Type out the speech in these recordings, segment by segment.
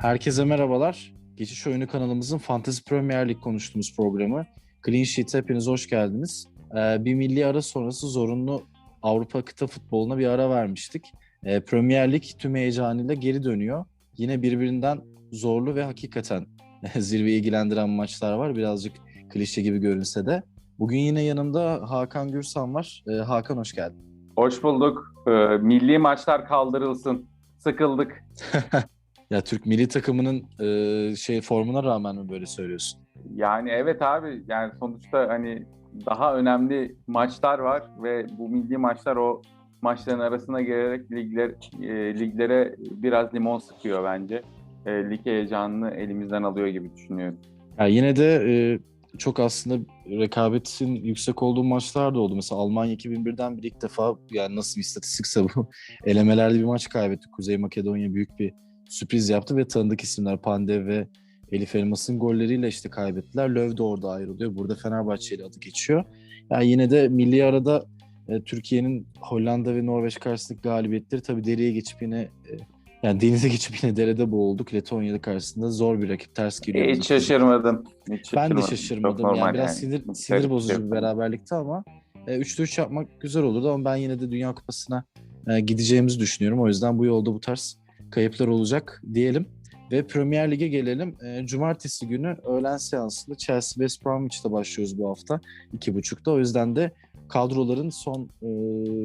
Herkese merhabalar. Geçiş Oyunu kanalımızın Fantasy Premier Lig konuştuğumuz programı Clean Sheet'e hepiniz hoş geldiniz. Ee, bir milli ara sonrası zorunlu Avrupa kıta futboluna bir ara vermiştik. Ee, Premier Lig tüm heyecanıyla geri dönüyor. Yine birbirinden zorlu ve hakikaten zirveyi ilgilendiren maçlar var. Birazcık klişe gibi görünse de. Bugün yine yanımda Hakan Gürsan var. Ee, Hakan hoş geldin. Hoş bulduk. Ee, milli maçlar kaldırılsın. Sıkıldık. ya Türk milli takımının e, şey formuna rağmen mi böyle söylüyorsun? Yani evet abi yani sonuçta hani daha önemli maçlar var ve bu milli maçlar o maçların arasına gelerek ligler e, liglere biraz limon sıkıyor bence. E, lig heyecanını elimizden alıyor gibi düşünüyorum. Ya yine de e, çok aslında rekabetin yüksek olduğu maçlar da oldu. Mesela Almanya 2001'den bir ilk defa yani nasıl bir istatistikse bu elemelerde bir maç kaybetti. Kuzey Makedonya büyük bir sürpriz yaptı ve tanıdık isimler Pandev ve Elif Elmas'ın golleriyle işte kaybettiler. Löw de orada ayrılıyor. Burada Fenerbahçe ile adı geçiyor. Yani yine de milli arada e, Türkiye'nin Hollanda ve Norveç karşısındaki galibiyetleri tabii deriye geçip yine e, yani denize geçip yine derede boğulduk. Letonya'da karşısında zor bir rakip ters geliyor. Hiç şaşırmadım. Hiç ben de şaşırmadım. Yani biraz yani. sinir, sinir bozucu bir beraberlikti ama e, 3'te 3 yapmak güzel olurdu ama ben yine de Dünya Kupası'na e, gideceğimizi düşünüyorum. O yüzden bu yolda bu tarz kayıplar olacak diyelim. Ve Premier Lig'e gelelim. E, Cumartesi günü öğlen seansında Chelsea West Bromwich'te başlıyoruz bu hafta. 2.30'da. O yüzden de kadroların son e,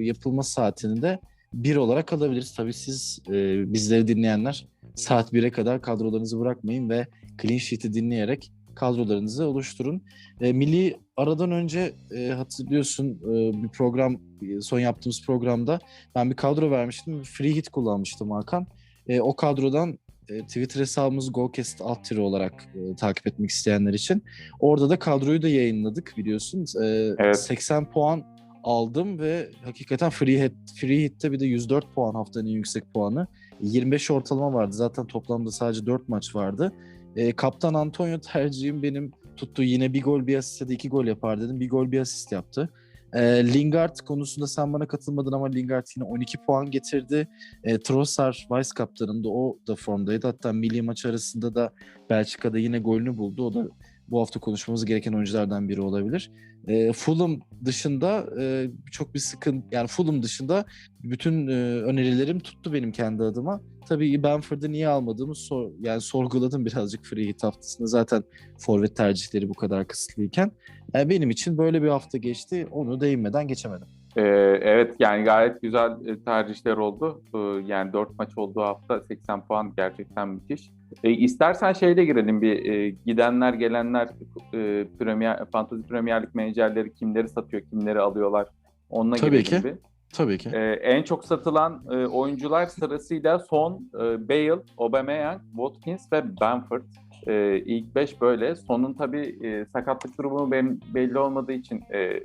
yapılma saatini de bir olarak alabiliriz. Tabii siz e, bizleri dinleyenler saat 1'e kadar kadrolarınızı bırakmayın ve clean sheet'i dinleyerek kadrolarınızı oluşturun. E, milli aradan önce e, hatırlıyorsun e, bir program son yaptığımız programda ben bir kadro vermiştim. Free hit kullanmıştım Hakan. E, o kadrodan e, Twitter hesabımız Golcast alt olarak e, takip etmek isteyenler için. Orada da kadroyu da yayınladık biliyorsun. E, evet. 80 puan aldım ve hakikaten free hit, free hit'te bir de 104 puan haftanın en yüksek puanı. 25 ortalama vardı. Zaten toplamda sadece 4 maç vardı. E, Kaptan Antonio tercihim benim tuttu. Yine bir gol bir asist ya da iki gol yapar dedim. Bir gol bir asist yaptı. E, Lingard konusunda sen bana katılmadın ama Lingard yine 12 puan getirdi. E, Trossard Vice kaptanında o da formdaydı. Hatta milli maç arasında da Belçika'da yine golünü buldu. O da bu hafta konuşmamız gereken oyunculardan biri olabilir. E, Fulham dışında e, çok bir sıkıntı yani Fulham dışında bütün e, önerilerim tuttu benim kendi adıma. Tabii Benford'u niye almadığımı sor, yani sorguladım birazcık free hit haftasında. Zaten forvet tercihleri bu kadar kısıtlıyken. Yani benim için böyle bir hafta geçti. Onu değinmeden geçemedim. Ee, evet yani gayet güzel e, tercihler oldu. Ee, yani 4 maç olduğu hafta 80 puan gerçekten müthiş. E, istersen şeyde girelim bir e, gidenler gelenler e, Premier, Fantasy Premier Lig menajerleri kimleri satıyor kimleri alıyorlar. Onunla Tabii ki. Bir. Tabii ki. E, en çok satılan e, oyuncular sırasıyla Son, e, Bale, Aubameyang, Watkins ve Bamford. E, ilk beş böyle. Sonun tabii e, sakatlık durumu benim belli olmadığı için e,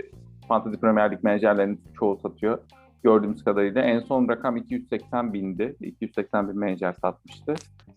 Fantasy Premier Lig menajerlerinin çoğu satıyor. Gördüğümüz kadarıyla en son rakam 280 bindi. 280 bin menajer satmıştı.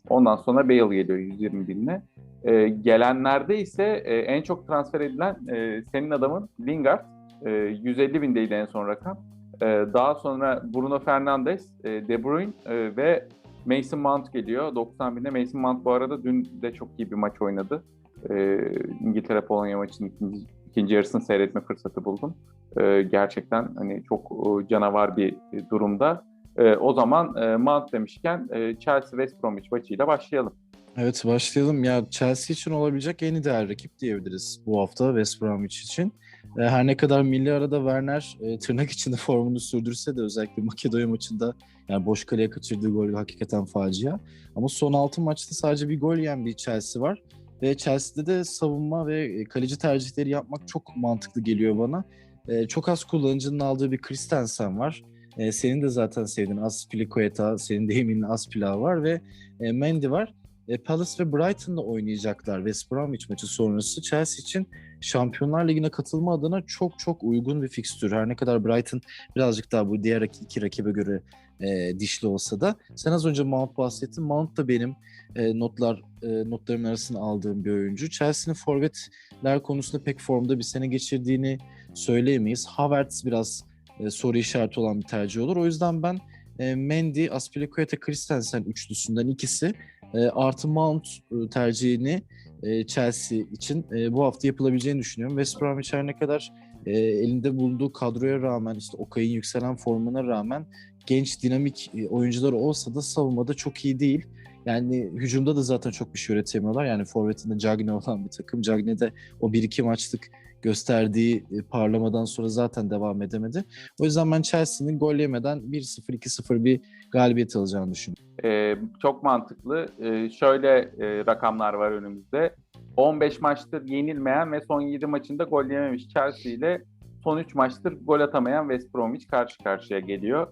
Ondan sonra Bale geliyor 120 binle. E, gelenlerde ise e, en çok transfer edilen e, senin adamın Lingard. E, 150 bindeydi en son rakam. E, daha sonra Bruno Fernandes, e, De Bruyne e, ve Mason Mount geliyor. 90 binde. Mason Mount bu arada dün de çok iyi bir maç oynadı. E, İngiltere-Polonya maçının ikinci, ikinci yarısını seyretme fırsatı buldum. E, gerçekten hani çok e, canavar bir durumda. E, o zaman e, Mount demişken e, Chelsea West Bromwich maçıyla başlayalım. Evet başlayalım. Ya Chelsea için olabilecek en ideal rakip diyebiliriz bu hafta West Bromwich için. E, her ne kadar milli arada Werner e, tırnak içinde formunu sürdürse de özellikle Makedonya maçında yani boş kaleye kaçırdığı gol hakikaten facia. Ama son 6 maçta sadece bir gol yiyen bir Chelsea var. Ve Chelsea'de de savunma ve e, kaleci tercihleri yapmak çok mantıklı geliyor bana. E, çok az kullanıcının aldığı bir Christensen var. E, senin de zaten sevdiğin Aspilicueta, senin deyiminin Aspila var ve e, Mendy var. E, Palace ve Brighton'da oynayacaklar West Bromwich maçı sonrası. Chelsea için Şampiyonlar Ligi'ne katılma adına çok çok uygun bir fikstür. Her ne kadar Brighton birazcık daha bu diğer iki rakibe göre e, dişli olsa da. Sen az önce Mount bahsettin. Mount da benim e, notlar e, notlarımın arasında aldığım bir oyuncu. Chelsea'nin forvetler konusunda pek formda bir sene geçirdiğini söyleyemeyiz. Havertz biraz e, soru işareti olan bir tercih olur. O yüzden ben e, Mendy, Aspilicueta, Christensen üçlüsünden ikisi E, artı Mount e, tercihini e, Chelsea için e, bu hafta yapılabileceğini düşünüyorum. West Bromwich her ne kadar e, elinde bulunduğu kadroya rağmen işte Okay'ın yükselen formuna rağmen genç dinamik e, oyuncular olsa da savunmada çok iyi değil. Yani hücumda da zaten çok bir şey üretemiyorlar. Yani forvetinde Cagne olan bir takım. Cagne de o 1-2 maçlık gösterdiği e, parlamadan sonra zaten devam edemedi. O yüzden ben Chelsea'nin gol yemeden 1-0, 2-0 bir galibiyet alacağını düşünüyorum. Ee, çok mantıklı. Ee, şöyle e, rakamlar var önümüzde. 15 maçtır yenilmeyen ve son 7 maçında gol yememiş Chelsea ile son 3 maçtır gol atamayan West Bromwich karşı karşıya geliyor.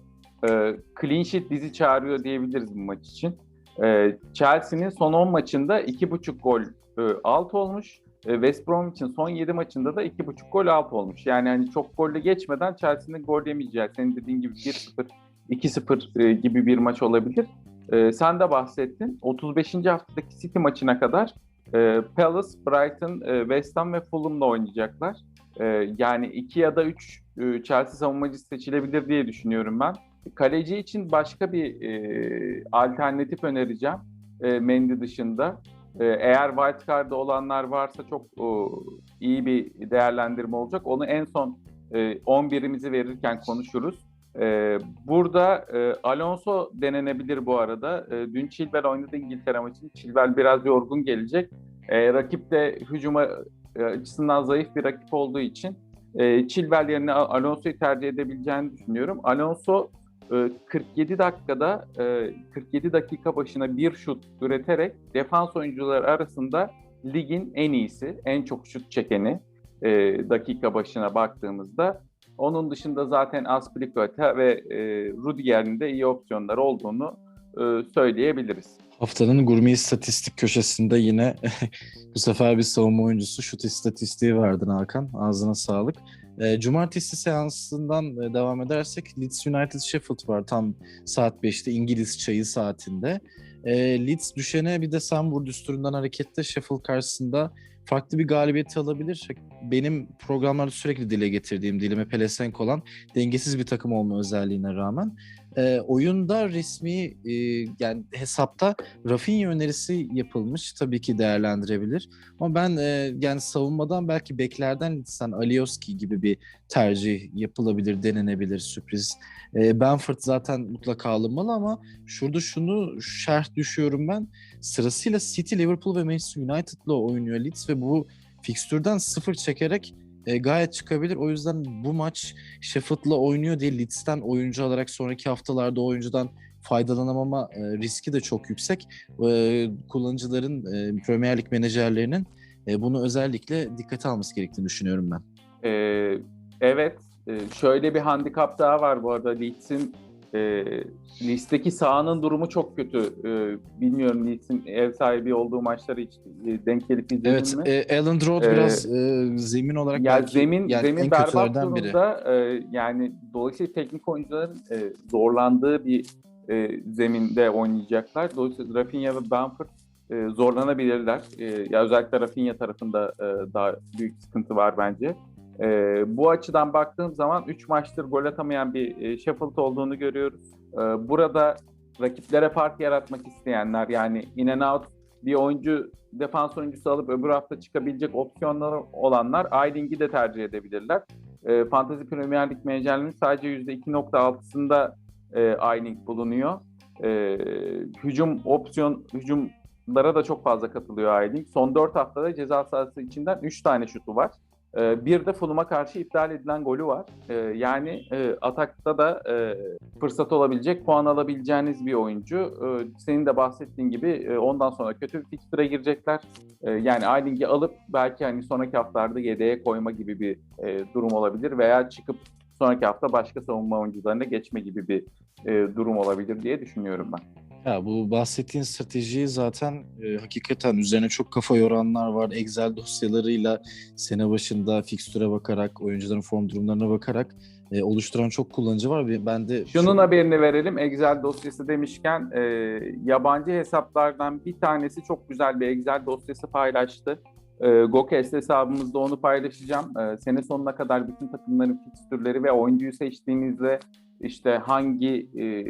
Ee, clean sheet dizi çağırıyor diyebiliriz bu maç için. Ee, Chelsea'nin son 10 maçında 2.5 gol e, alt olmuş. E, West Bromwich'in son 7 maçında da 2.5 gol alt olmuş. Yani hani çok golle geçmeden Chelsea'nin gol yemeyeceği, senin dediğin gibi 1-0, 2-0 e, gibi bir maç olabilir. E, sen de bahsettin. 35. haftadaki City maçına kadar e, Palace, Brighton, e, West Ham ve Fulham'la oynayacaklar. E, yani 2 ya da 3 e, Chelsea savunmacısı seçilebilir diye düşünüyorum ben. Kaleci için başka bir e, alternatif önereceğim. E, Mendy dışında. E, eğer wildcard'da olanlar varsa çok e, iyi bir değerlendirme olacak. Onu en son e, 11'imizi verirken konuşuruz. E, burada e, Alonso denenebilir bu arada. E, dün Chilwell oynadı İngiltere maçını. Chilwell biraz yorgun gelecek. E, rakip de hücuma e, açısından zayıf bir rakip olduğu için e, Chilwell yerine Alonso'yu tercih edebileceğini düşünüyorum. Alonso 47 dakikada 47 dakika başına bir şut üreterek defans oyuncuları arasında ligin en iyisi, en çok şut çekeni dakika başına baktığımızda. Onun dışında zaten Aspilicueta ve Rudiger'in de iyi opsiyonlar olduğunu söyleyebiliriz. Haftanın gurme istatistik köşesinde yine bu sefer bir savunma oyuncusu şut istatistiği verdin Hakan. Ağzına sağlık. E, cumartesi seansından e, devam edersek Leeds United Sheffield var tam saat 5'te İngiliz çayı saatinde. E, Leeds düşene bir de sen vur düsturundan hareketle Sheffield karşısında farklı bir galibiyeti alabilir. Benim programlarda sürekli dile getirdiğim, dilime pelesenk olan dengesiz bir takım olma özelliğine rağmen e, oyunda resmi e, yani hesapta Rafinha önerisi yapılmış. Tabii ki değerlendirebilir. Ama ben e, yani savunmadan belki beklerden Litsen Alioski gibi bir tercih yapılabilir, denenebilir sürpriz. E, Benford zaten mutlaka alınmalı ama şurada şunu şerh düşüyorum ben. Sırasıyla City, Liverpool ve Manchester United'la oynuyor Leeds ve bu fikstürden sıfır çekerek e, gayet çıkabilir. O yüzden bu maç Sheffield'la oynuyor diye Leeds'ten oyuncu alarak sonraki haftalarda oyuncudan faydalanamama e, riski de çok yüksek. E, kullanıcıların, e, Premier Lig menajerlerinin e, bunu özellikle dikkate alması gerektiğini düşünüyorum ben. Ee, evet, e, şöyle bir handikap daha var bu arada Leeds'in e, listeki sahanın durumu çok kötü. E, bilmiyorum Leeds'in ev sahibi olduğu maçları hiç e, denk gelip izledin evet, mi? Evet, Alan Road ee, biraz e, zemin olarak ya belki, zemin yani zemin berbat durumda. E, yani dolayısıyla teknik oyuncuların e, zorlandığı bir e, zeminde oynayacaklar. Dolayısıyla Rafinha ve Bamford e, zorlanabilirler. E, ya özellikle Rafinha tarafında e, daha büyük sıkıntı var bence. E, bu açıdan baktığım zaman 3 maçtır gol atamayan bir e, Sheffield olduğunu görüyoruz. E, burada rakiplere fark yaratmak isteyenler yani in and out bir oyuncu defans oyuncusu alıp öbür hafta çıkabilecek opsiyonları olanlar Ayling'i de tercih edebilirler. E, Fantasy Premier Lig menajerliğinin sadece %2.6'sında e, Ayling bulunuyor. E, hücum opsiyon hücumlara da çok fazla katılıyor Ayling. Son 4 haftada ceza sahası içinden 3 tane şutu var. Ee, bir de Fulham'a karşı iptal edilen golü var. Ee, yani e, atakta da e, fırsat olabilecek, puan alabileceğiniz bir oyuncu. Ee, senin de bahsettiğin gibi e, ondan sonra kötü bir fikstüre girecekler. Yani Ayling'i alıp belki hani sonraki haftalarda yedeğe koyma gibi bir durum olabilir veya çıkıp sonraki hafta başka savunma oyuncularına geçme gibi bir durum olabilir diye düşünüyorum ben. Ya bu bahsettiğin stratejiyi zaten e, hakikaten üzerine çok kafa yoranlar var. Excel dosyalarıyla sene başında fikstüre bakarak, oyuncuların form durumlarına bakarak e, oluşturan çok kullanıcı var. Ben de şunun şu... haberini verelim. Excel dosyası demişken e, yabancı hesaplardan bir tanesi çok güzel bir Excel dosyası paylaştı. E, Gokes hesabımızda onu paylaşacağım. E, sene sonuna kadar bütün takımların fikstürleri ve oyuncuyu seçtiğinizde işte hangi e,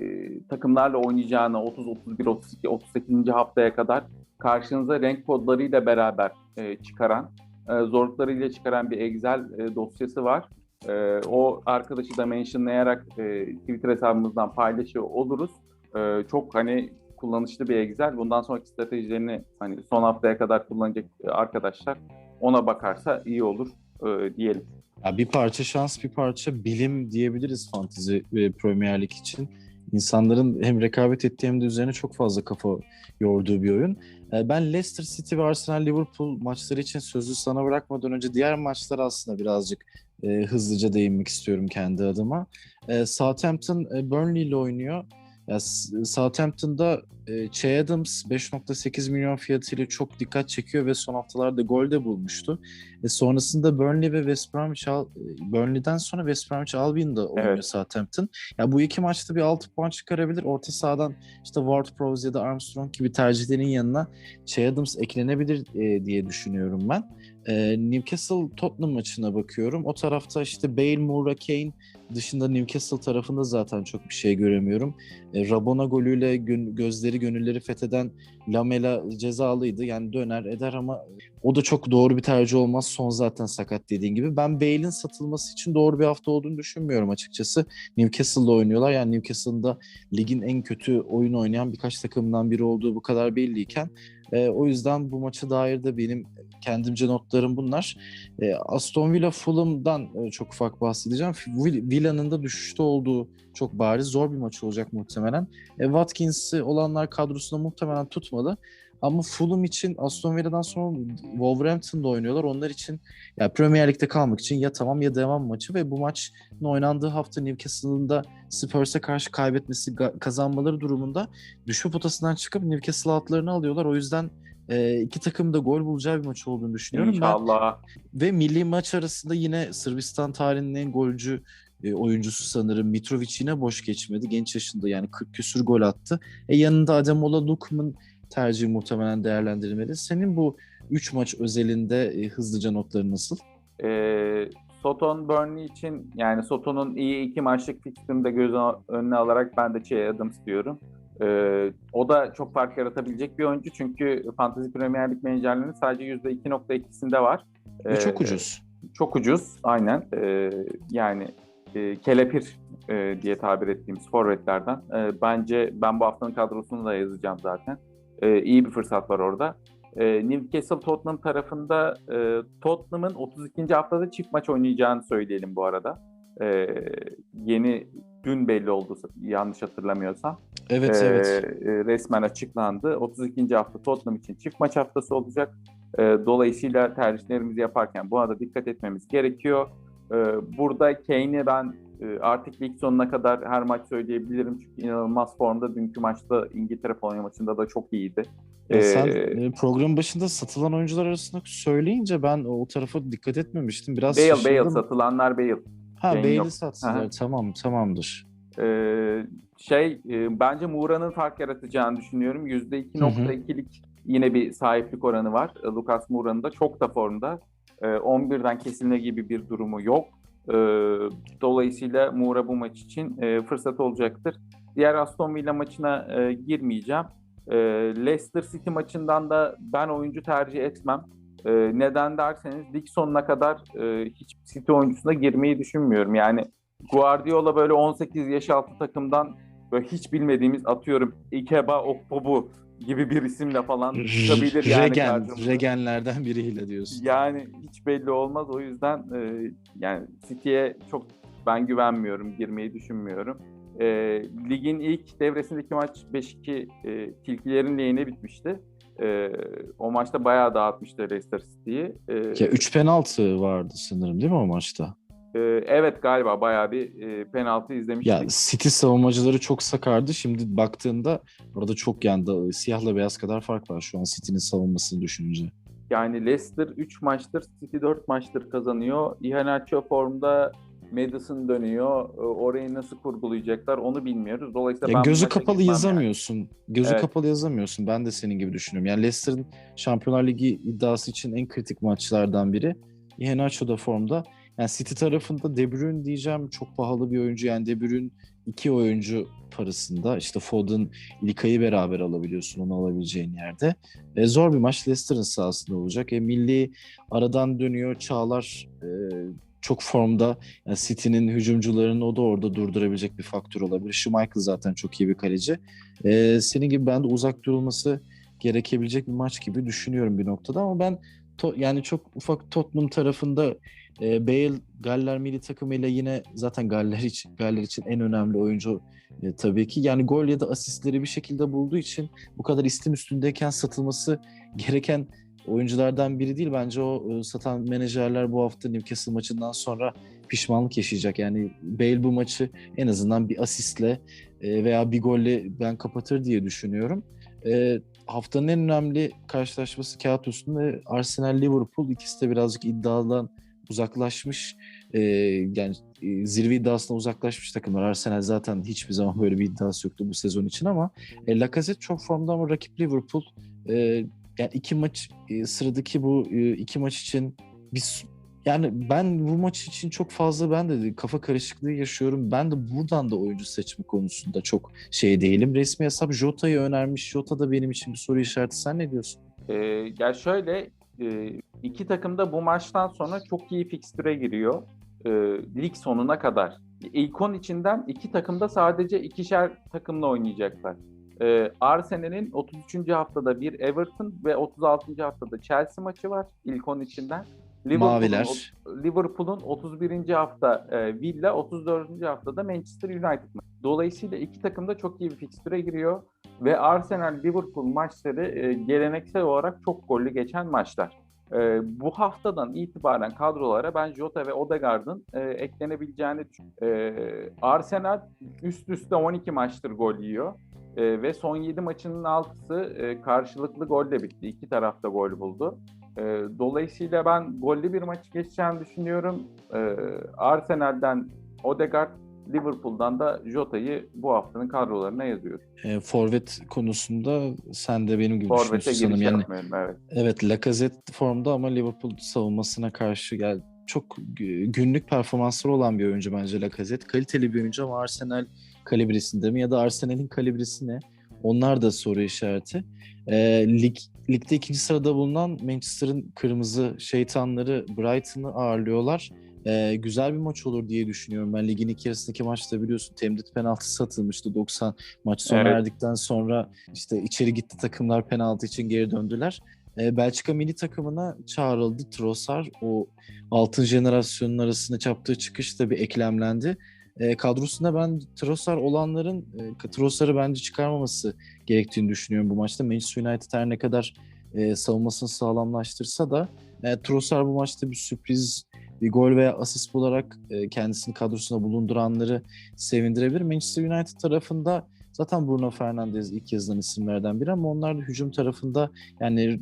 takımlarla oynayacağını 30, 31, 32, 38. haftaya kadar karşınıza renk kodlarıyla beraber e, çıkaran, e, zorluklarıyla çıkaran bir Excel e, dosyası var. E, o arkadaşı da mentionlayarak e, Twitter hesabımızdan paylaşıyor oluruz. E, çok hani kullanışlı bir Excel. Bundan sonraki stratejilerini hani son haftaya kadar kullanacak arkadaşlar ona bakarsa iyi olur e, diyelim. Ya bir parça şans, bir parça bilim diyebiliriz fantezi ve Premier Lig için. İnsanların hem rekabet ettiği hem de üzerine çok fazla kafa yorduğu bir oyun. E, ben Leicester City ve Arsenal Liverpool maçları için sözü sana bırakmadan önce diğer maçlar aslında birazcık e, hızlıca değinmek istiyorum kendi adıma. E, Southampton e, Burnley ile oynuyor. Ya Southampton'da e, Che Adams 5.8 milyon fiyatıyla çok dikkat çekiyor ve son haftalarda gol de bulmuştu. E, sonrasında Burnley ve West Bromwich Al e, Burnley'den sonra West Bromwich Albion'da oynuyor evet. Southampton. Ya bu iki maçta bir 6 puan çıkarabilir. Orta sahadan işte Ward-Prowse ya da Armstrong gibi tercihlerin yanına Che Adams eklenebilir e, diye düşünüyorum ben. E, Newcastle Tottenham maçına bakıyorum. O tarafta işte Bale, Moura, Kane dışında Newcastle tarafında zaten çok bir şey göremiyorum. E, Rabona golüyle gö- gözleri gönülleri fetheden Lamela cezalıydı. Yani döner eder ama o da çok doğru bir tercih olmaz. Son zaten sakat dediğin gibi. Ben Bale'in satılması için doğru bir hafta olduğunu düşünmüyorum açıkçası. Newcastle'da oynuyorlar. Yani Newcastle'da ligin en kötü oyun oynayan birkaç takımdan biri olduğu bu kadar belliyken e, o yüzden bu maça dair de benim kendimce notlarım bunlar. E, Aston Villa Fulham'dan e, çok ufak bahsedeceğim. Villa'nın da düşüşte olduğu çok bariz zor bir maç olacak muhtemelen. E, Watkins'i olanlar kadrosunda muhtemelen tutmadı. Ama Fulham için Aston Villa'dan sonra Wolverhampton'da oynuyorlar. Onlar için ya Premier Lig'de kalmak için ya tamam ya devam maçı ve bu maçın oynandığı hafta Newcastle'ın da Spurs'e karşı kaybetmesi kazanmaları durumunda düşme potasından çıkıp Newcastle altlarını alıyorlar. O yüzden e, iki takım da gol bulacağı bir maç olduğunu düşünüyorum. İnşallah. Ben, ve milli maç arasında yine Sırbistan tarihinin en golcü e, oyuncusu sanırım Mitrovic yine boş geçmedi. Genç yaşında yani 40 küsür gol attı. E, yanında Ademola Lukman tercihi muhtemelen değerlendirilmeli. Senin bu 3 maç özelinde e, hızlıca notları nasıl? E, Soton Burnley için yani Soton'un iyi iki maçlık fikstürünü de göz önüne alarak ben de Che Adams diyorum. Ee, o da çok fark yaratabilecek bir oyuncu çünkü Fantasy Premier Lig menajerlerinin sadece %2.2'sinde var. Ee, çok ucuz. Çok ucuz aynen. Ee, yani e, kelepir e, diye tabir ettiğimiz forvetlerden. E, bence ben bu haftanın kadrosunu da yazacağım zaten. E, iyi bir fırsat var orada. E, Newcastle Tottenham tarafında e, Tottenham'ın 32. haftada çift maç oynayacağını söyleyelim bu arada. E, yeni dün belli oldu yanlış hatırlamıyorsam. Evet e, evet. Resmen açıklandı. 32. hafta Tottenham için çift maç haftası olacak. E, dolayısıyla tercihlerimizi yaparken buna da dikkat etmemiz gerekiyor. E, burada Kane'i ben artık lig sonuna kadar her maç söyleyebilirim. Çünkü inanılmaz formda. Dünkü maçta İngiltere Polonya maçında da çok iyiydi. Ya sen ee, program başında satılan oyuncular arasında söyleyince ben o tarafa dikkat etmemiştim. Biraz Bale, Bale satılanlar Bale. Ha Bale'i satsınlar. Tamam, tamamdır. Ee, şey, e, bence Moura'nın fark yaratacağını düşünüyorum. %2.2'lik yine bir sahiplik oranı var. E, Lucas Moura'nın da çok da formda. E, 11'den kesilme gibi bir durumu yok. E, dolayısıyla Moura bu maç için e, fırsat olacaktır. Diğer Aston Villa maçına e, girmeyeceğim. E, Leicester City maçından da ben oyuncu tercih etmem. E, neden derseniz lig sonuna kadar e, hiç City oyuncusuna girmeyi düşünmüyorum. Yani Guardiola böyle 18 yaş altı takımdan böyle hiç bilmediğimiz atıyorum Ikeba Okpobu gibi bir isimle falan çıkabilir yani Regen, Regenlerden biriyle diyorsun. Yani hiç belli olmaz. O yüzden e, yani City'ye çok ben güvenmiyorum, girmeyi düşünmüyorum. E, ligin ilk devresindeki maç 5-2 e, tilkilerin lehine bitmişti. E, o maçta bayağı dağıtmıştı Leicester City'yi. E, ya 3 penaltı vardı sanırım değil mi o maçta? E, evet galiba bayağı bir e, penaltı izlemiştik. Ya City savunmacıları çok sakardı. Şimdi baktığında orada çok yani siyahla beyaz kadar fark var şu an City'nin savunmasını düşününce. Yani Leicester 3 maçtır, City 4 maçtır kazanıyor. Iheanacho formda Madison dönüyor. Ee, orayı nasıl kurgulayacaklar onu bilmiyoruz. Dolayısıyla ya ben gözü kapalı yazamıyorsun. Yani. Gözü evet. kapalı yazamıyorsun. Ben de senin gibi düşünüyorum. Yani Leicester'ın Şampiyonlar Ligi iddiası için en kritik maçlardan biri. Iheanacho da formda. Yani City tarafında De Bruyne diyeceğim çok pahalı bir oyuncu. Yani De Bruyne iki oyuncu parasında işte Foden, Ilkay'ı beraber alabiliyorsun onu alabileceğin yerde. E, zor bir maç Leicester'ın sahasında olacak. E, milli aradan dönüyor. Çağlar e, çok formda. Yani City'nin hücumcularını o da orada durdurabilecek bir faktör olabilir. Schmeichel zaten çok iyi bir kaleci. E, senin gibi ben de uzak durulması gerekebilecek bir maç gibi düşünüyorum bir noktada ama ben to, yani çok ufak Tottenham tarafında e, Bale Galler milli takımıyla yine zaten Galler için Galler için en önemli oyuncu e, tabii ki. Yani gol ya da asistleri bir şekilde bulduğu için bu kadar istim üstündeyken satılması gereken oyunculardan biri değil. Bence o e, satan menajerler bu hafta Newcastle maçından sonra pişmanlık yaşayacak. Yani Bale bu maçı en azından bir asistle e, veya bir golle ben kapatır diye düşünüyorum. E, haftanın en önemli karşılaşması kağıt üstünde Arsenal-Liverpool. ikisi de birazcık iddiadan uzaklaşmış. E, yani e, zirve iddiasına uzaklaşmış takımlar. Arsenal zaten hiçbir zaman böyle bir iddiası yoktu bu sezon için ama e, Lacazette çok formda ama rakip Liverpool. E, yani iki maç e, sıradaki bu e, iki maç için biz yani ben bu maç için çok fazla ben de kafa karışıklığı yaşıyorum. Ben de buradan da oyuncu seçme konusunda çok şey değilim. Resmi hesap Jota'yı önermiş. Jota da benim için bir soru işareti. Sen ne diyorsun? Ee, ya şöyle e, iki takım da bu maçtan sonra çok iyi fikstüre giriyor. E, lig sonuna kadar. İlk 10 içinden iki takım da sadece ikişer takımla oynayacaklar. E, Arsenal'in 33. haftada bir Everton ve 36. haftada Chelsea maçı var ilk 10 içinden. Maviler. Liverpool'un 31. hafta e, Villa, 34. haftada Manchester United. Dolayısıyla iki takım da çok iyi bir fikstüre giriyor ve Arsenal-Liverpool maçları e, geleneksel olarak çok gollü geçen maçlar. E, bu haftadan itibaren kadrolara ben Jota ve Odegaard'ın e, eklenebileceğini düşünüyorum. E, Arsenal üst üste 12 maçtır gol yiyor. E, ve son 7 maçının 6'sı e, karşılıklı golle bitti. İki tarafta gol buldu. E, dolayısıyla ben gollü bir maç geçeceğini düşünüyorum. E, Arsenal'den Odegaard, Liverpool'dan da Jota'yı bu haftanın kadrolarına yazıyorum. E, forvet konusunda sen de benim gibi Forvet'e düşünüyorsun sanırım. Yani, evet. evet Lacazette formda ama Liverpool savunmasına karşı gel çok günlük performansları olan bir oyuncu bence Lacazette. Kaliteli bir oyuncu ama Arsenal kalibresinde mi ya da Arsenal'in kalibresi ne? Onlar da soru işareti. E, lig ligde ikinci sırada bulunan Manchester'ın kırmızı şeytanları Brighton'ı ağırlıyorlar. Ee, güzel bir maç olur diye düşünüyorum. Ben ligin ilk yarısındaki maçta biliyorsun temdit penaltı satılmıştı 90 maç sona evet. erdikten sonra işte içeri gitti takımlar penaltı için geri döndüler. Ee, Belçika milli takımına çağrıldı Trossard. O altın jenerasyonun arasında yaptığı çıkış da bir eklemlendi. E, kadrosunda ben Trossard olanların e, Trossard'ı bence çıkarmaması gerektiğini düşünüyorum bu maçta. Manchester United her ne kadar e, savunmasını sağlamlaştırsa da e, Trossard bu maçta bir sürpriz bir gol veya asist olarak e, kendisini kadrosuna bulunduranları sevindirebilir. Manchester United tarafında Zaten Bruno Fernandes ilk yazılan isimlerden biri ama onlar da hücum tarafında yani e,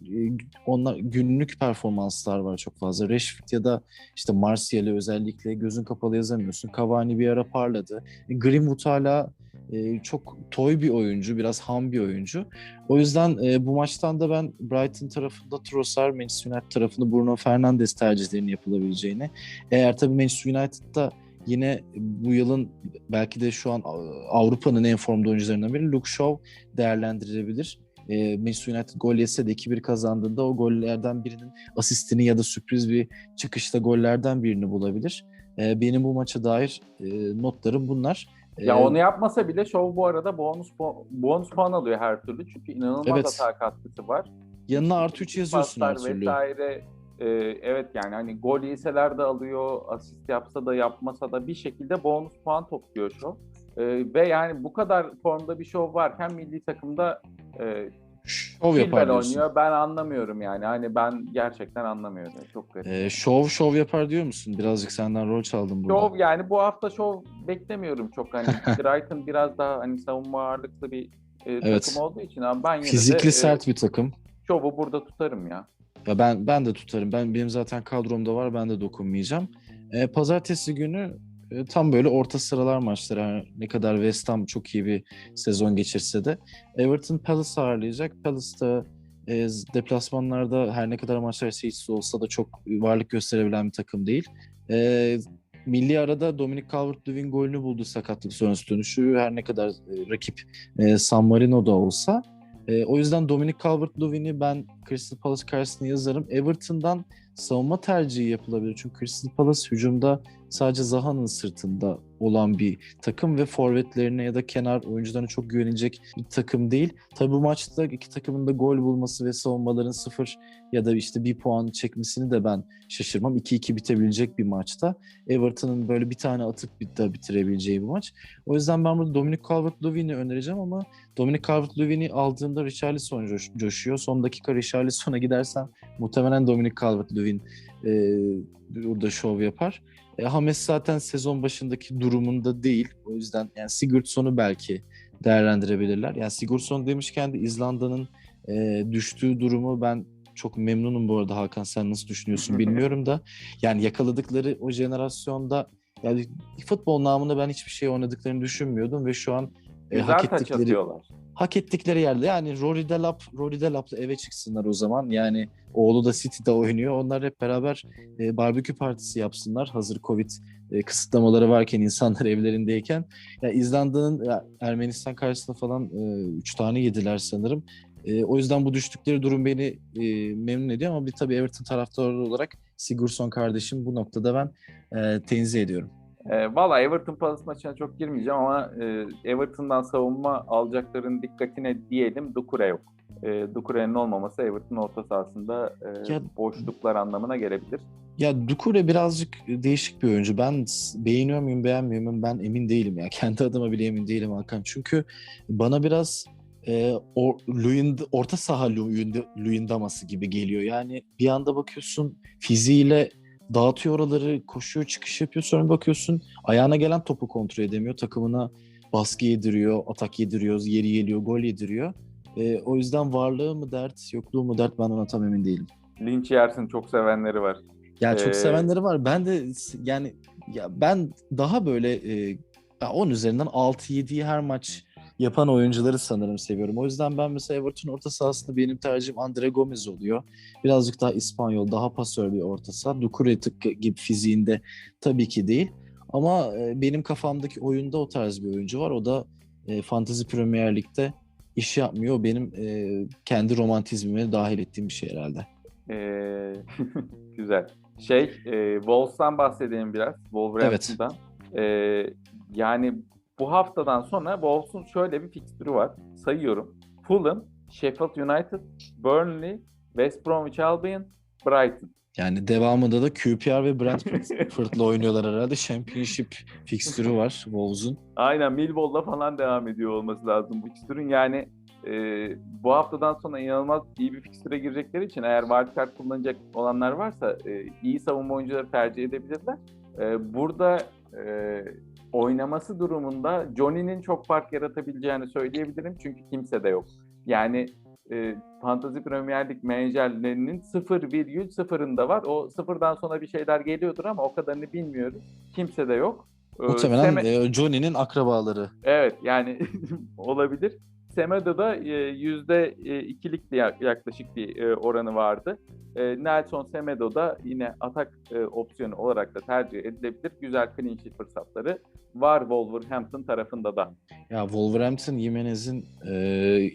onlar günlük performanslar var çok fazla. Rashford ya da işte Martial'i özellikle gözün kapalı yazamıyorsun. Cavani bir ara parladı. E, Greenwood hala e, çok toy bir oyuncu, biraz ham bir oyuncu. O yüzden bu maçtan da ben Brighton tarafında Trossard, Manchester United tarafında Bruno Fernandes tercihlerinin yapılabileceğini. Eğer tabii Manchester United'da yine bu yılın belki de şu an Avrupa'nın en formda oyuncularından biri Luke Shaw değerlendirilebilir. E, Manchester United gol yese de 2-1 kazandığında o gollerden birinin asistini ya da sürpriz bir çıkışta gollerden birini bulabilir. E, benim bu maça dair e, notlarım bunlar. Ya onu yapmasa bile Shaw bu arada bonus bonus puan alıyor her türlü çünkü inanılmaz evet. hata katkısı var. Yanına artı 3 yazıyorsun her türlü. vesaire e, evet yani hani gol yeseler de alıyor, asist yapsa da yapmasa da bir şekilde bonus puan topluyor şu. E, ve yani bu kadar formda bir şov varken milli takımda e, şov yapar oynuyor. Ben anlamıyorum yani. Hani ben gerçekten anlamıyorum. Çok garip. Ee, şov şov yapar diyor musun? Birazcık senden rol çaldım burada. Şov yani bu hafta şov beklemiyorum çok. Hani Brighton biraz daha hani savunma ağırlıklı bir e, evet. takım olduğu için ama ben yine Fizikli de, sert e, bir takım. Şovu burada tutarım ya. Ya ben ben de tutarım. Ben benim zaten kadromda var. Ben de dokunmayacağım. E, pazartesi günü e, tam böyle orta sıralar maçları. Yani ne kadar West Ham çok iyi bir sezon geçirse de Everton Palace ağırlayacak. Palace'da e, deplasmanlarda her ne kadar maçlar seyircisi olsa da çok varlık gösterebilen bir takım değil. E, milli arada Dominic Calvert-Lewin golünü buldu sakatlık sonrası dönüşü. Her ne kadar e, rakip e, San Marino'da olsa. E, o yüzden Dominic Calvert-Lewin'i ben Crystal Palace karşısında yazarım. Everton'dan savunma tercihi yapılabilir. Çünkü Crystal Palace hücumda sadece Zaha'nın sırtında olan bir takım ve forvetlerine ya da kenar oyuncularına çok güvenilecek bir takım değil. Tabi bu maçta iki takımın da gol bulması ve savunmaların sıfır ya da işte bir puan çekmesini de ben şaşırmam. 2-2 bitebilecek bir maçta. Everton'ın böyle bir tane atıp bir de bitirebileceği bir maç. O yüzden ben burada Dominic Calvert-Lewin'i önereceğim ama Dominic Calvert-Lewin'i aldığımda Richarlison coş- coşuyor. Son dakika Richarlison'a gidersem muhtemelen Dominic Calvert-Lewin e, burada şov yapar. E, Hames zaten sezon başındaki durumunda değil. O yüzden yani Sigurdsson'u belki değerlendirebilirler. Yani Sigurdsson demişken de İzlanda'nın e, düştüğü durumu ben çok memnunum bu arada Hakan sen nasıl düşünüyorsun bilmiyorum da. Yani yakaladıkları o jenerasyonda yani futbol namında ben hiçbir şey oynadıklarını düşünmüyordum ve şu an e, hak ettikleri hak ettikleri yerde yani Rory Delap Rory Delap'la eve çıksınlar o zaman. Yani oğlu da City'de oynuyor. Onlar hep beraber e, barbekü partisi yapsınlar. Hazır Covid e, kısıtlamaları varken insanlar evlerindeyken. Ya İzlanda'nın ya Ermenistan karşısında falan e, üç tane yediler sanırım. E, o yüzden bu düştükleri durum beni e, memnun ediyor ama bir tabii Everton taraftarı olarak Sigurdsson kardeşim bu noktada ben e, tenzih ediyorum. E, Valla Everton Palace maçına çok girmeyeceğim ama e, Everton'dan savunma alacakların dikkatine diyelim Dukure yok. E, Dukure'nin olmaması Everton orta sahasında e, ya, boşluklar anlamına gelebilir. Ya Dukure birazcık değişik bir oyuncu. Ben beğeniyor muyum beğenmiyor muyum ben emin değilim ya. Kendi adıma bile emin değilim Hakan. Çünkü bana biraz e, or, Luyend, orta saha Luyendama'sı gibi geliyor. Yani bir anda bakıyorsun fiziğiyle dağıtıyor oraları, koşuyor, çıkış yapıyor. Sonra bakıyorsun ayağına gelen topu kontrol edemiyor. Takımına baskı yediriyor, atak yediriyor, yeri geliyor, gol yediriyor. E, o yüzden varlığı mı dert, yokluğu mu dert ben ona tam emin değilim. Linç yersin çok sevenleri var. Yani çok ee... sevenleri var. Ben de yani ya ben daha böyle e, 10 üzerinden 6-7'yi her maç yapan oyuncuları sanırım seviyorum. O yüzden ben mesela Everton orta sahasında benim tercihim Andre Gomez oluyor. Birazcık daha İspanyol, daha pasör bir orta saha. Dukure gibi fiziğinde tabii ki değil. Ama e, benim kafamdaki oyunda o tarz bir oyuncu var. O da e, Fantasy Premier Lig'de iş yapmıyor. O benim e, kendi romantizmime dahil ettiğim bir şey herhalde. Ee, güzel. Şey, e, Wolves'tan bahsedeyim biraz. Wolverhampton'dan. Evet. E, yani bu haftadan sonra Wolves'un şöyle bir fikstürü var. Sayıyorum. Fulham, Sheffield United, Burnley, West Bromwich Albion, Brighton. Yani devamında da QPR ve Brentford'la oynuyorlar herhalde. Championship fikstürü var Wolves'un. Aynen Millwall'la falan devam ediyor olması lazım bu fikstürün. Yani e, bu haftadan sonra inanılmaz iyi bir fikstüre girecekleri için eğer wildcard kullanacak olanlar varsa e, iyi savunma oyuncuları tercih edebilirler. E, burada e, oynaması durumunda Johnny'nin çok fark yaratabileceğini söyleyebilirim. Çünkü kimse de yok. Yani e, Fantasy Premier Lig menajerlerinin 0,0'ında var. O sıfırdan sonra bir şeyler geliyordur ama o kadarını bilmiyoruz. Kimse de yok. Ee, Muhtemelen Seme... Johnny'nin akrabaları. Evet yani olabilir. Semedo'da e, yüzde e, ikilik yaklaşık bir e, oranı vardı. Nelson Semedo da yine atak opsiyonu olarak da tercih edilebilir. Güzel clean fırsatları var Wolverhampton tarafında da. Ya Wolverhampton Jimenez'in e,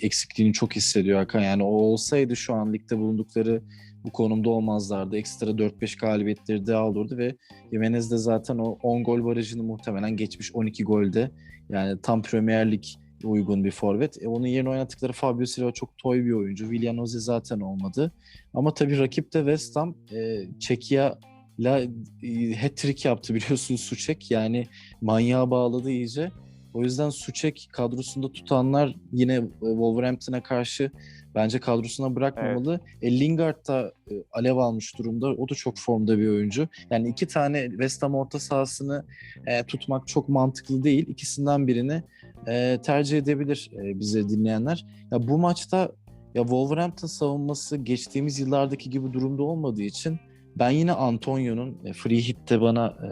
eksikliğini çok hissediyor Hakan. Yani o olsaydı şu an ligde bulundukları bu konumda olmazlardı. Ekstra 4-5 galibiyetleri de alırdı ve Jimenez de zaten o 10 gol barajını muhtemelen geçmiş 12 golde. Yani tam Premier Lig uygun bir forvet. E, onun yerine oynattıkları Fabio Silva çok toy bir oyuncu. Willian Oze zaten olmadı. Ama tabii rakip de West Ham e, Çekya la e, hat-trick yaptı biliyorsunuz Suçek. Yani manyağa bağladı iyice. O yüzden Suçek kadrosunda tutanlar yine e, Wolverhampton'a karşı bence kadrosuna bırakmamalı. Evet. E, Lingard da e, alev almış durumda. O da çok formda bir oyuncu. Yani iki tane West Ham orta sahasını e, tutmak çok mantıklı değil. İkisinden birini e, tercih edebilir e, bize dinleyenler. Ya bu maçta ya Wolverhampton savunması geçtiğimiz yıllardaki gibi durumda olmadığı için ben yine Antonio'nun e, free hit'te bana e,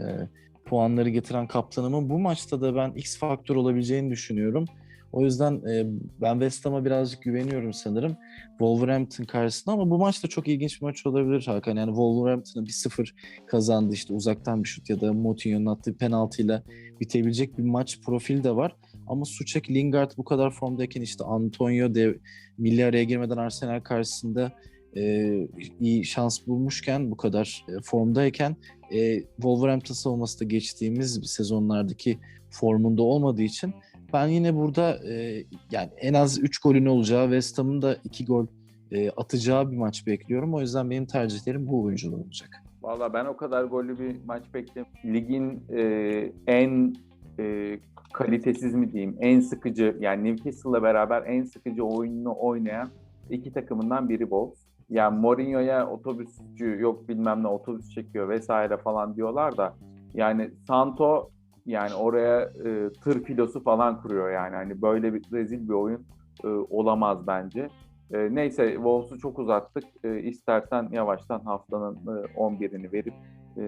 puanları getiren kaptanımın bu maçta da ben X faktör olabileceğini düşünüyorum. O yüzden e, ben West Ham'a birazcık güveniyorum sanırım. Wolverhampton karşısında ama bu maç da çok ilginç bir maç olabilir Hakan. Yani Wolverhampton'ı 1-0 kazandı işte uzaktan bir şut ya da Moutinho'nun attığı penaltıyla bitebilecek bir maç profili de var. Ama Suçek, Lingard bu kadar formdayken işte Antonio de milli araya girmeden Arsenal karşısında e, iyi şans bulmuşken bu kadar e, formdayken e, Wolverhampton savunması da geçtiğimiz sezonlardaki formunda olmadığı için ben yine burada e, yani en az 3 golün olacağı West Ham'ın da 2 gol e, atacağı bir maç bekliyorum. O yüzden benim tercihlerim bu oyuncular olacak. Valla ben o kadar gollü bir maç beklemiyorum. Ligin e, en e, kalitesiz mi diyeyim, en sıkıcı yani Newcastle'la beraber en sıkıcı oyununu oynayan iki takımından biri Wolves. Yani Mourinho'ya otobüsçü yok bilmem ne otobüs çekiyor vesaire falan diyorlar da yani Santo yani oraya e, tır filosu falan kuruyor yani hani böyle bir rezil bir oyun e, olamaz bence. E, neyse Wolves'u çok uzattık. E, istersen yavaştan haftanın e, 11'ini verip e,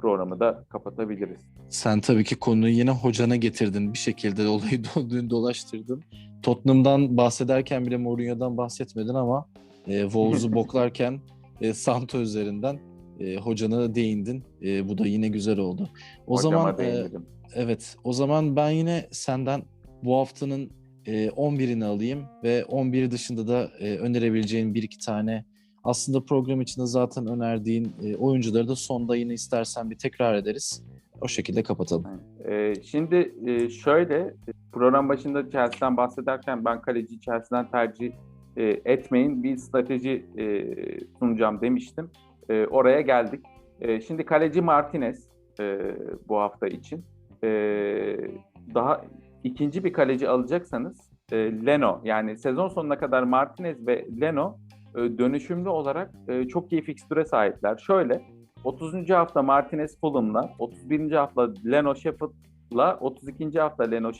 programı da kapatabiliriz. Sen tabii ki konuyu yine hocana getirdin. Bir şekilde olayı döndüğün dolaştırdın. Tottenham'dan bahsederken bile Mourinho'dan bahsetmedin ama e, Wolves'u boklarken e, Santo üzerinden e, hocana değindin. E, bu da yine güzel oldu. O Hocama zaman e, evet o zaman ben yine senden bu haftanın e, 11'ini alayım ve 11 dışında da e, önerebileceğin bir iki tane aslında program içinde zaten önerdiğin e, oyuncuları da sonda yine istersen bir tekrar ederiz. O şekilde kapatalım. Ee, şimdi e, şöyle program başında Chelsea'den bahsederken ben kaleci Chelsea'den tercih e, etmeyin bir strateji e, sunacağım demiştim. E, oraya geldik. E, şimdi kaleci Martinez e, bu hafta için. E, daha ikinci bir kaleci alacaksanız e, Leno yani sezon sonuna kadar Martinez ve Leno e, dönüşümlü olarak e, çok iyi fikstüre sahipler. Şöyle 30. hafta Martinez Fulham'la, 31. hafta Leno Sheffield'la, 32. hafta Leno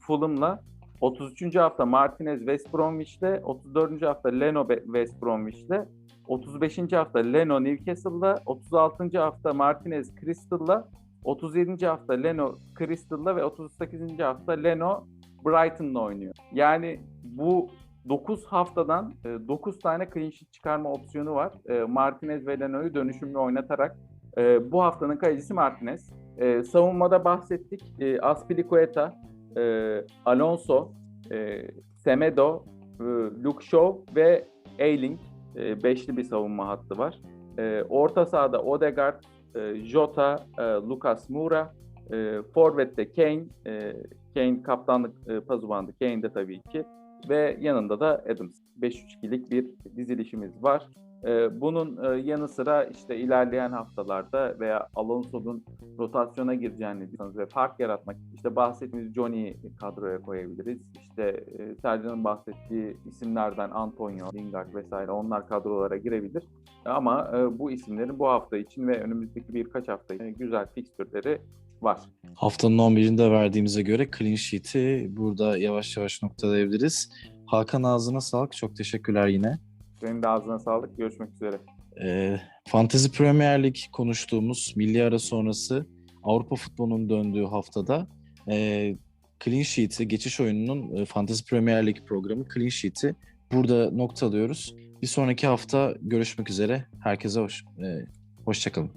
Fulham'la, 33. hafta Martinez West Bromwich'le, 34. hafta Leno West Bromwich'le, 35. hafta Leno Newcastle'la, 36. hafta Martinez Crystal'la, 37. hafta Leno Crystal'la ve 38. hafta Leno Brighton'la oynuyor. Yani bu 9 haftadan 9 tane clean sheet çıkarma opsiyonu var. E, Martinez ve Leno'yu dönüşümlü oynatarak e, bu haftanın kalecisi Martinez. E, savunmada bahsettik. E, Aspilicueta, e, Alonso, e, Semedo, e, Luke Shaw ve Ayling. E, beşli bir savunma hattı var. E, orta sahada Odegaard, e, Jota, e, Lucas Moura, e, Forvet'te Kane, e, Kane kaptanlık e, pazuvandı. Kane de tabii ki ve yanında da Adams. 5-3-2'lik bir dizilişimiz var. Ee, bunun e, yanı sıra işte ilerleyen haftalarda veya Alonso'nun rotasyona gireceğini düşünüyorsanız ve fark yaratmak işte bahsettiğimiz Johnny'yi kadroya koyabiliriz. İşte e, Sercan'ın bahsettiği isimlerden Antonio, Lingard vesaire onlar kadrolara girebilir. Ama e, bu isimlerin bu hafta için ve önümüzdeki birkaç hafta için güzel fikstürleri var. Haftanın 11'inde verdiğimize göre clean sheet'i burada yavaş yavaş noktalayabiliriz. Hakan ağzına sağlık. Çok teşekkürler yine. Senin de ağzına sağlık. Görüşmek üzere. Ee, Fantasy Premier Lig konuştuğumuz milli ara sonrası Avrupa futbolunun döndüğü haftada e, Clean Sheet'i, geçiş oyununun e, Fantasy Premier Lig programı Clean Sheet'i burada noktalıyoruz. Bir sonraki hafta görüşmek üzere. Herkese hoş, e, hoşçakalın.